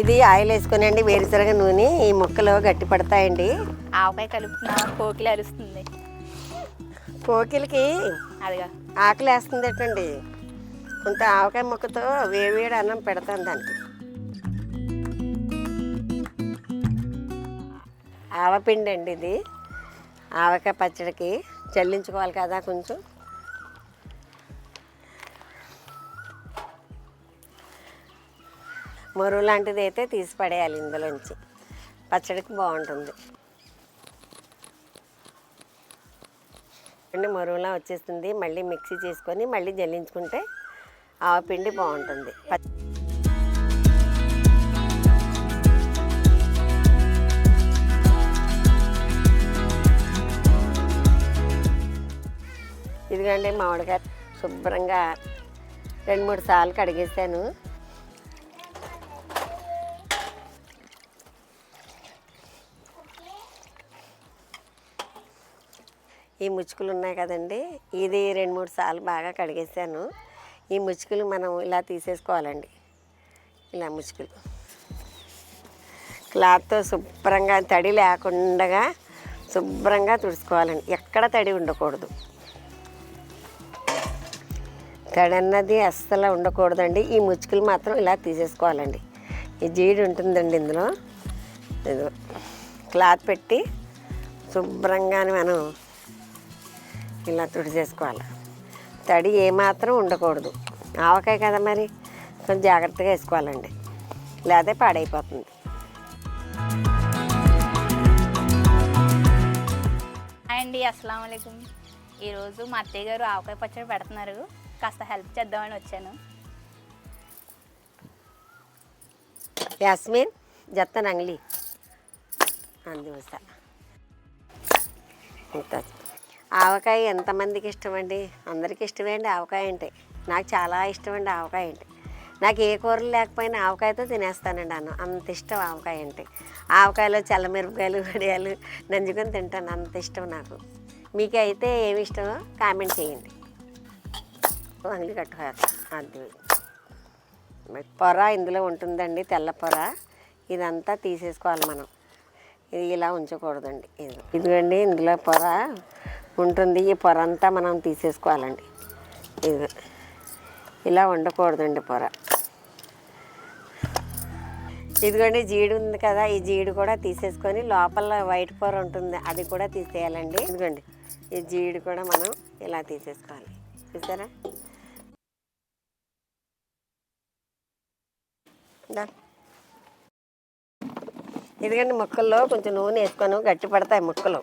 ఇది ఆయిల్ వేసుకునండి వేరుశనగ నూనె ఈ ముక్కలు గట్టి పడతాయండి. ఆవకాయ కలుపుతున్నా కోకిలి అరుస్తుంది. కోకిలకి అదిగా. ఆకలి వేస్తుంది ఏంటండి కొంత ఆవకాయ ముక్కతో వేడివేడి అన్నం పెడతాను దానికి. ఆవపిండి అండి ఇది. ఆవకాయ పచ్చడికి చల్లించుకోవాలి కదా కొంచెం. మరువు లాంటిది అయితే తీసి పడేయాలి ఇందులోంచి. పచ్చడికి బాగుంటుంది. పిండి మరువులా వచ్చేస్తుంది. మళ్ళీ మిక్సీ చేసుకొని మళ్ళీ జల్లించుకుంటే ఆవపిండి బాగుంటుంది. ఇదిగండి మామిడికాయ శుభ్రంగా రెండు మూడు సార్లు కడిగేసాను. ఈ ముచ్చుకులు ఉన్నాయి కదండి. ఇది రెండు మూడు సార్లు బాగా కడిగేసాను. ఈ ముచ్చుకులు మనం ఇలా తీసేసుకోవాలండి. ఇలా ముచ్చుకులు. క్లాత్తో శుభ్రంగా తడి లేకుండా శుభ్రంగా తుడుచుకోవాలండి. ఎక్కడ తడి ఉండకూడదు. తడి అన్నది అస్సలు ఉండకూడదండి. ఈ ముచ్చుకులు మాత్రం ఇలా తీసేసుకోవాలండి. ఈ జీడి ఉంటుందండి ఇందులో. క్లాత్ పెట్టి శుభ్రంగానే మనం ఇలా తుడిచేసుకోవాలి. తడి ఏమాత్రం ఉండకూడదు. ఆవకాయ కదా మరి? కొంచెం జాగ్రత్తగా వేసుకోవాలండి. లేకపోతే పాడైపోతుంది. అండి అస్సలం అయికం ఈరోజు మా అత్తయ్య గారు ఆవకాయ పచ్చడి పెడుతున్నారు. కాస్త హెల్ప్ చేద్దామని వచ్చాను. యాస్మిన్ జత్తన్ అంగ్లీ అందువస ఇంత ఆవకాయ ఎంతమందికి ఇష్టమండి? అందరికీ ఇష్టమే అండి ఆవకాయ అంటే. నాకు చాలా ఇష్టం అండి ఆవకాయ అంటే. నాకు ఏ కూరలు లేకపోయినా ఆవకాయతో తినేస్తానండి అన్నం. అంత ఇష్టం ఆవకాయ అంటే. ఆవకాయలో చల్లమిరపకాయలు వడియాలు నంజుకొని తింటాను. అంత ఇష్టం నాకు. మీకు అయితే ఏమి ఇష్టమో కామెంట్ చేయండి. వంగలి కట్టుకోవాలి అది. పొర ఇందులో ఉంటుందండి తెల్ల పొర. ఇదంతా తీసేసుకోవాలి మనం. ఇది ఇలా ఉంచకూడదండి. ఇది. ఇదిగోండి ఇందులో పొర. ఉంటుంది. ఈ పొర అంతా మనం తీసేసుకోవాలండి. ఇది ఇలా ఉండకూడదండి పొర. ఇదిగోండి జీడి ఉంది కదా ఈ జీడి కూడా తీసేసుకొని లోపల వైట్ పొర ఉంటుంది అది కూడా తీసేయాలండి. ఇదిగోండి ఈ జీడి కూడా మనం ఇలా తీసేసుకోవాలి. చూసారా? ఇదిగండి ముక్కల్లో కొంచెం నూనె వేసుకొని గట్టి పడతాయి ముక్కలు.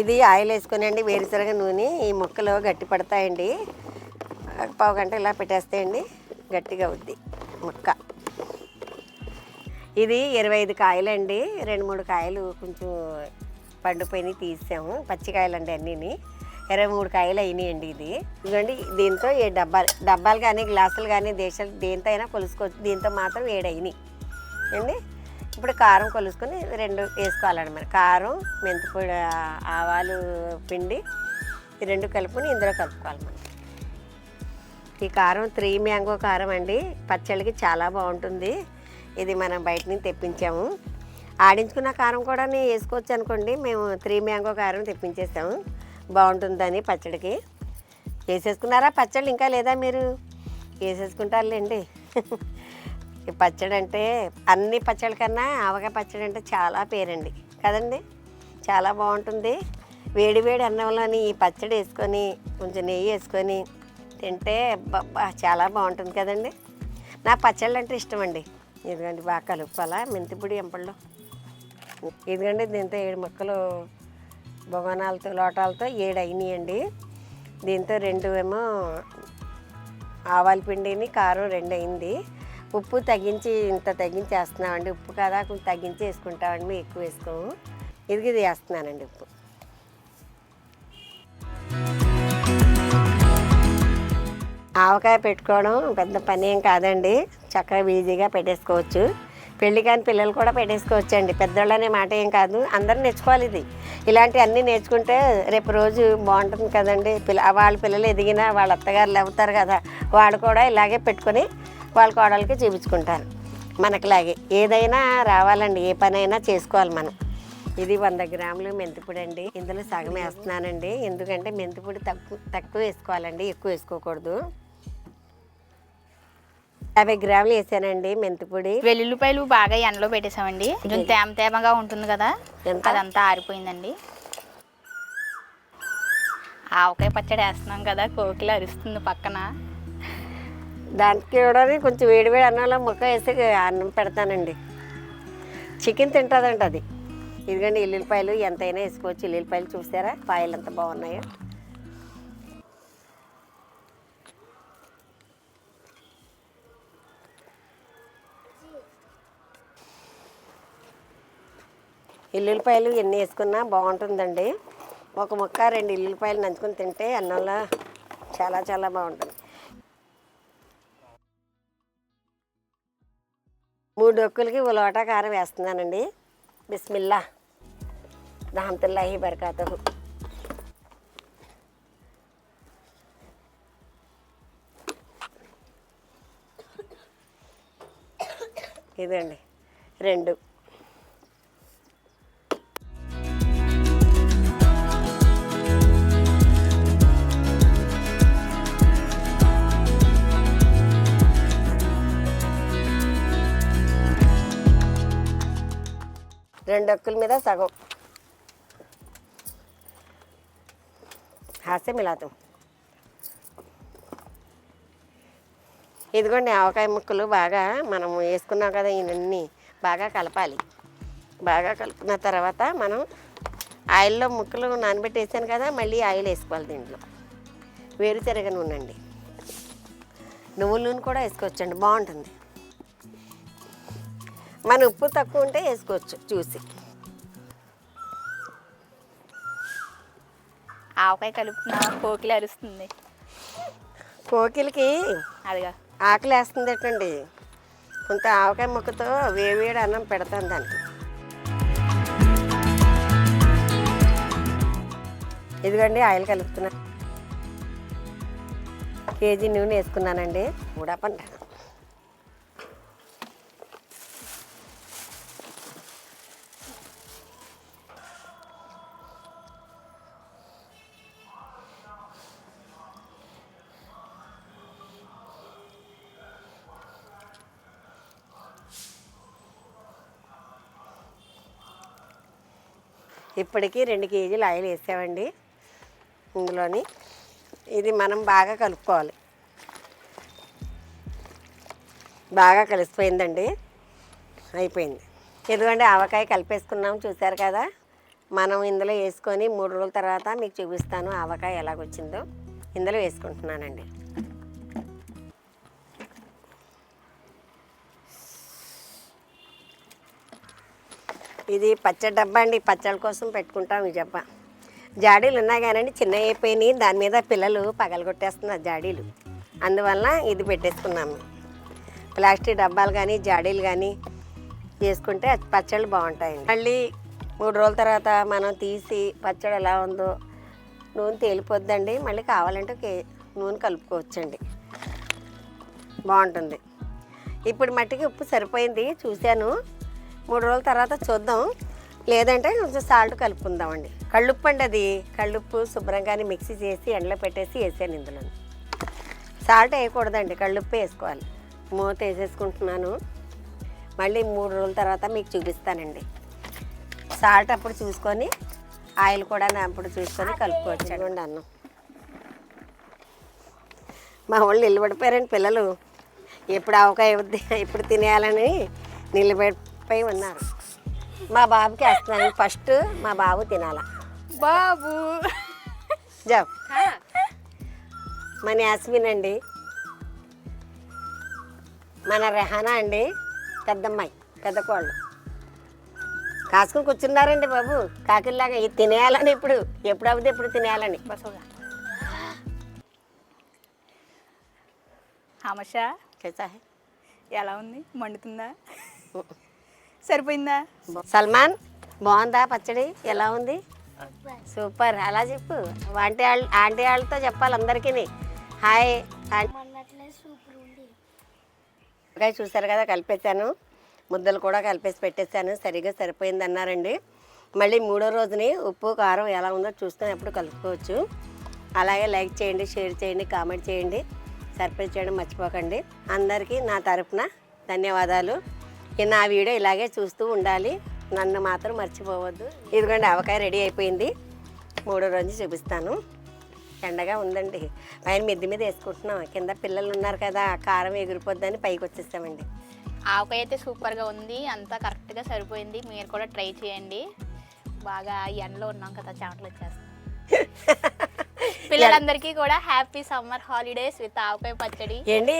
ఇది ఆయిల్ వేసుకునండి వేరుశనగ నూనె ఈ ముక్కలు గట్టి పడతాయండి. పావు గంట ఇలా పెట్టేస్తాయండి గట్టిగా అవుద్ది ముక్క. ఇది ఇరవై ఐదు కాయలండి రెండు మూడు కాయలు కొంచెం పండిపోయినాయి తీసాము పచ్చికాయలండి అన్నీని. ఇరవై మూడు కాయలు అయినాయండి ఇది. ఇదిగోండి దీంతో ఏ డబ్బాలు డబ్బాలు కానీ గ్లాసులు కానీ దేశాలు దేంతో అయినా కొలుసుకోవచ్చు దీంతో మాత్రం ఏడైనాయి అండి ఇప్పుడు కారం కొలుసుకొని రెండు వేసుకోవాలండి మరి. కారం మెంతిపొడి ఆవాలు పిండి ఈ రెండు కలుపుకొని ఇందులో కలుపుకోవాలి మనం. ఈ కారం త్రీ మ్యాంగో కారం అండి. పచ్చళ్ళకి చాలా బాగుంటుంది. ఇది మనం బయట నుంచి తెప్పించాము. ఆడించుకున్న కారం కూడా వేసుకోవచ్చు అనుకోండి. మేము త్రీ మ్యాంగో కారం తెప్పించేస్తాము. బాగుంటుందని పచ్చడికి. వేసేసుకున్నారా పచ్చళ్ళు ఇంకా లేదా మీరు? వేసేసుకుంటారులేండి. ఈ పచ్చడి అంటే అన్ని పచ్చడి కన్నా ఆవకాయ పచ్చడి అంటే చాలా పేరండి. కదండి? చాలా బాగుంటుంది. వేడి వేడి అన్నంలోని ఈ పచ్చడి వేసుకొని కొంచెం నెయ్యి వేసుకొని తింటే అబ్బబ్బా చాలా బాగుంటుంది కదండి. నా పచ్చళ్ళు అంటే ఇష్టం అండి ఇదిగోండి బాగా కలుపుకోవాలా? మెంతిపొడి ఎంపళ్ళు. ఇదిగోండి దీంతో ఏడు ముక్కలు బొగనాలతో లోటాలతో ఏడు అయినాయండి. దీంతో రెండు ఏమో ఆవాల పిండిని కారం రెండు అయింది. ఉప్పు తగ్గించి ఇంత తగ్గించి వేస్తున్నామండి ఉప్పు కదా కొంచెం తగ్గించి వేసుకుంటామండి. ఎక్కువ వేసుకోము. ఇది ఇది వేస్తున్నానండి ఉప్పు. ఆవకాయ పెట్టుకోవడం పెద్ద పని ఏం కాదండి. చక్కగా ఈజీగా పెట్టేసుకోవచ్చు. పెళ్ళి కాని పిల్లలు కూడా పెట్టేసుకోవచ్చండి. పెద్దోళ్ళు అనే మాట ఏం కాదు. అందరూ నేర్చుకోవాలి ఇది. ఇలాంటివన్నీ నేర్చుకుంటే రేపు రోజు బాగుంటుంది కదండి. పిల్ల వాళ్ళ పిల్లలు ఎదిగినా వాళ్ళ అత్తగారులు అవుతారు కదా. వాళ్ళు కూడా ఇలాగే పెట్టుకొని వాళ్ళ కోడలకి చూపించుకుంటారు మనకులాగే ఏదైనా రావాలండి ఏ పనైనా చేసుకోవాలి మనం. ఇది వంద గ్రాములు మెంతిపొడి అండి ఇందులో సగం వేస్తున్నానండి. ఎందుకంటే మెంతిపొడి తక్కువ తక్కువ వేసుకోవాలండి ఎక్కువ వేసుకోకూడదు. యాభై గ్రాములు వేసానండి మెంతిపొడి. వెల్లుల్లిపాయలు బాగా ఎండలో పెట్టేసామండి కొంచెం తేమ తేమగా ఉంటుంది కదా ఎంత? అదంతా ఆరిపోయిందండి. ఆవకాయ పచ్చడి వేస్తున్నాం కదా కోకిల అరుస్తుంది పక్కన. దానికి కూడా కొంచెం వేడి వేడి అన్నంలో ముక్క వేసి అన్నం పెడతానండి. చికెన్ తింటుందంట అది. ఇదిగండి ఎల్లుల్లిపాయలు ఎంతైనా వేసుకోవచ్చు. ఎల్లుల్లిపాయలు చూసారా? పాయలు ఎంత బాగున్నాయో. ఎల్లుల్లిపాయలు ఎన్ని వేసుకున్నా బాగుంటుందండి. ఒక ముక్క రెండు ఎల్లుల్లిపాయలు నంచుకొని తింటే అన్నంలో చాలా చాలా బాగుంటుంది. మూడు డొక్కులకి ఉలవట కారం వేస్తున్నానండి. బిస్మిల్లా. దాంతుల్లాహి బరకాతు ఇదండి. రెండు. రెండు అక్కుల మీద సగం. హాస్య మిలాతం ఇదిగోండి ఆవకాయ ముక్కలు బాగా మనం వేసుకున్నాం కదా ఇవన్నీ బాగా కలపాలి. బాగా కలుపుకున్న తర్వాత మనం ఆయిల్లో ముక్కలు నానబెట్టి వేసాను కదా మళ్ళీ ఆయిల్ వేసుకోవాలి దీంట్లో. వేరుశెనగ నూనె అండి నువ్వుల నూనె కూడా వేసుకోవచ్చండి బాగుంటుంది. మన ఉప్పు తక్కువ ఉంటే వేసుకోవచ్చు చూసి. ఆవకాయ కలుపుతున్నా కోకిల అరుస్తుంది. కోకిలకి అదిగా. ఆకలి వేస్తుందటండి కొంత ఆవకాయ ముక్కతో వేడివేడి అన్నం పెడతాను దానికి. ఇదిగోండి ఆయిల్ కలుపుతున్నా. కేజీ నూనె వేసుకున్నానండి. ఉడపంట ఇప్పటికీ రెండు కేజీలు ఆయిల్ వేసామండి ఇందులోని. ఇది మనం బాగా కలుపుకోవాలి. బాగా కలిసిపోయిందండి. అయిపోయింది. ఎందుకంటే ఆవకాయ కలిపేసుకున్నాం. చూసారు కదా? మనం ఇందులో వేసుకొని మూడు రోజుల తర్వాత మీకు చూపిస్తాను ఆవకాయ ఎలాగొచ్చిందో. ఇందులో వేసుకుంటున్నానండి. ఇది పచ్చడి డబ్బా అండి. పచ్చళ్ళ కోసం పెట్టుకుంటాం ఈ డబ్బా. జాడీలు ఉన్నాయి కానండి చిన్న అయిపోయినాయి. దాని మీద పిల్లలు పగలగొట్టేస్తున్నారు జాడీలు. అందువల్ల ఇది పెట్టేసుకున్నాము. ప్లాస్టిక్ డబ్బాలు కానీ జాడీలు కానీ వేసుకుంటే పచ్చళ్ళు బాగుంటాయండి. మళ్ళీ మూడు రోజుల తర్వాత మనం తీసి పచ్చడి ఎలా ఉందో నూనె తేలిపోద్దండి. మళ్ళీ కావాలంటే కే- నూనె కలుపుకోవచ్చండి. బాగుంటుంది. ఇప్పుడు మట్టికి ఉప్పు సరిపోయింది. చూశాను. మూడు రోజుల తర్వాత చూద్దాం. లేదంటే కొంచెం సాల్ట్ కలుపుకుందామండి. కళ్ళుప్పు అండి అది. కళ్ళుప్పు శుభ్రంగానే మిక్సీ చేసి ఎండలో పెట్టేసి వేసాను ఇందులో. సాల్ట్ వేయకూడదండి కళ్ళుప్పు వేసుకోవాలి. మూత వేసేసుకుంటున్నాను. మళ్ళీ మూడు రోజుల తర్వాత మీకు చూపిస్తానండి. సాల్ట్ అప్పుడు చూసుకొని ఆయిల్ కూడా అప్పుడు చూసుకొని కలుపుకోవచ్చు. అన్నం. మా వాళ్ళు నిలబడిపోయారండి పిల్లలు. ఎప్పుడు అవకాయ ఎప్పుడు తినేయాలని నిలబడి ఉన్నారు. మా బాబుకి వేస్తున్నాను. ఫస్ట్ మా బాబు తినాల. బాబు. జా మన యాస్మిన్ అండి. మన రెహానా అండి. పెద్దమ్మాయి పెద్ద కోళ్ళు. కాసుకుని కూర్చున్నారండి బాబు. కాకిల్లాగా ఇది తినేయాలని ఇప్పుడు. ఎప్పుడు అవుతుంది ఎప్పుడు తినేయాలని. హామషా. ఎలా ఉంది? మండుతుందా? సరిపోయిందా? సల్మాన్ బాగుందా పచ్చడి? ఎలా ఉంది? సూపర్. అలా చెప్పు. ఆంటీ వాళ్ళ ఆంటీ వాళ్ళతో చెప్పాలి అందరికీ హాయ్. ఆంటీ చూసారు కదా కలిపేశాను. ముద్దలు కూడా కలిపేసి పెట్టేశాను. సరిగ్గా సరిపోయింది అన్నారండి. మళ్ళీ మూడో రోజుని ఉప్పు కారం ఎలా ఉందో చూసుకుని కలుపుకోవచ్చు. అలాగే లైక్ చేయండి షేర్ చేయండి కామెంట్ చేయండి. సర్ప్రైజ్ చేయడం మర్చిపోకండి. అందరికీ నా తరపున ధన్యవాదాలు. నా వీడియో ఇలాగే చూస్తూ ఉండాలి. నన్ను మాత్రం మర్చిపోవద్దు. ఇదిగోండి ఆవకాయ రెడీ అయిపోయింది. మూడో రోజు చూపిస్తాను. ఎండగా ఉందండి. పైన మిద్ది మీద వేసుకుంటున్నాం. కింద పిల్లలు ఉన్నారు కదా కారం ఎగిరిపోద్దని పైకి వచ్చేసామండి. ఆవకాయ అయితే సూపర్గా ఉంది. అంతా కరెక్ట్గా సరిపోయింది. మీరు కూడా ట్రై చేయండి. బాగా ఎండలో ఉన్నాం కదా చెమటలు వచ్చేస్తాం పిల్లలందరికీ కూడా happy summer holidays with avakaya pachadi. ఏంటి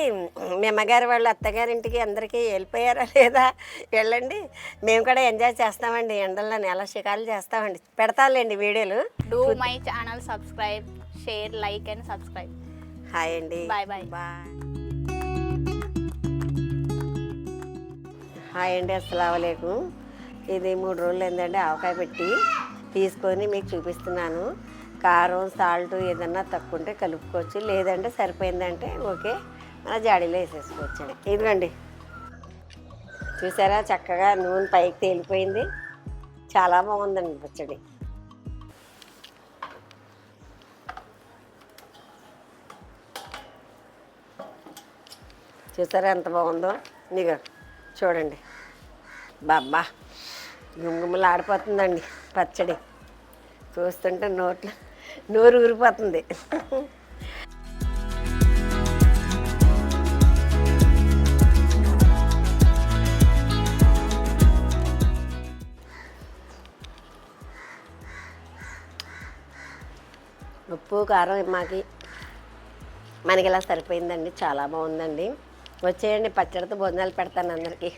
మీ అమ్మగారు వాళ్ళు అత్తగారింటికి అందరికీ వెళ్ళిపోయారా లేదా? వెళ్ళండి. మేము కూడా ఎంజాయ్ చేస్తామండి. ఎండల్లో నెల షికారులు చేస్తామండి. పెడతానులేండి వీడియోలు. Do my channel subscribe share like and subscribe hi అండి. Bye bye. బాయ్ హాయ్ అండి అస్సలం ఇది మూడు రోజులు ఏంటంటే ఆవకాయ పెట్టి. తీసుకొని మీకు చూపిస్తున్నాను. కారం సాల్ట్ ఏదన్నా తక్కువ ఉంటే కలుపుకోవచ్చు. లేదంటే సరిపోయిందంటే ఓకే మన జాడీలో వేసేసుకోవచ్చు. ఇదిగోండి. చూసారా? చక్కగా నూనె పైకి తేలిపోయింది. చాలా బాగుందండి పచ్చడి. చూసారా ఎంత బాగుందో? నీకు చూడండి. బాబ్బా గుమ్గుమ్మలు ఆడిపోతుందండి పచ్చడి. చూస్తుంటే నోట్లో నోరు ఊరిపోతుంది. ఉప్పు కారం మాకి మనకి ఇలా సరిపోయిందండి. చాలా బాగుందండి. వచ్చేయండి పచ్చడితో భోజనాలు పెడతాను అందరికీ.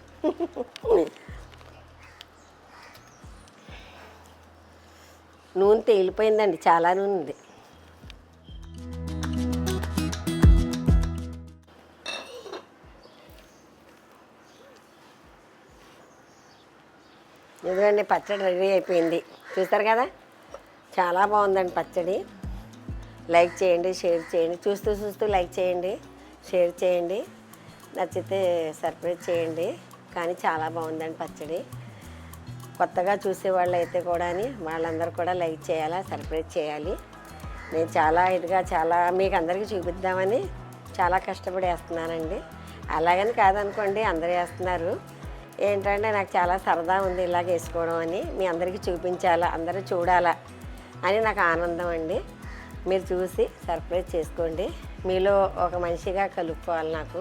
నూనె తేలిపోయిందండి చాలా నూనె ఉంది. ఇదిగోండి పచ్చడి రెడీ అయిపోయింది. చూస్తారు కదా? చాలా బాగుందండి పచ్చడి. లైక్ చేయండి షేర్ చేయండి. చూస్తూ చూస్తూ లైక్ చేయండి షేర్ చేయండి. నచ్చితే సర్ప్రైజ్ చేయండి. కానీ చాలా బాగుందండి పచ్చడి. కొత్తగా చూసేవాళ్ళు అయితే కూడా వాళ్ళందరూ కూడా లైక్ చేయాలా సెలబ్రేట్ చేయాలి. నేను చాలా ఇదిగా చాలా మీకు అందరికీ చూపిద్దామని చాలా కష్టపడి వేస్తున్నానండి అలాగని కాదనుకోండి అందరూ వేస్తున్నారు. ఏంటంటే నాకు చాలా సరదా ఉంది ఇలాగ వేసుకోవడం అని మీ అందరికీ చూపించాలా అందరూ చూడాలా అని నాకు ఆనందం అండి. మీరు చూసి సర్ప్రైజ్ చేసుకోండి. మీలో ఒక మనిషిగా కలుపుకోవాలి నాకు.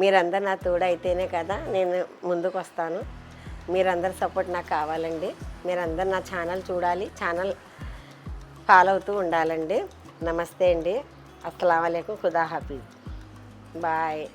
మీరందరూ నా తోడు అయితేనే కదా నేను ముందుకు వస్తాను మీరందరి సపోర్ట్ నాకు కావాలండి. మీరందరు నా ఛానల్ చూడాలి ఛానల్ ఫాలో అవుతూ ఉండాలండి. నమస్తే అండి. అస్సలం ఖుదా హాఫీజ్. బాయ్.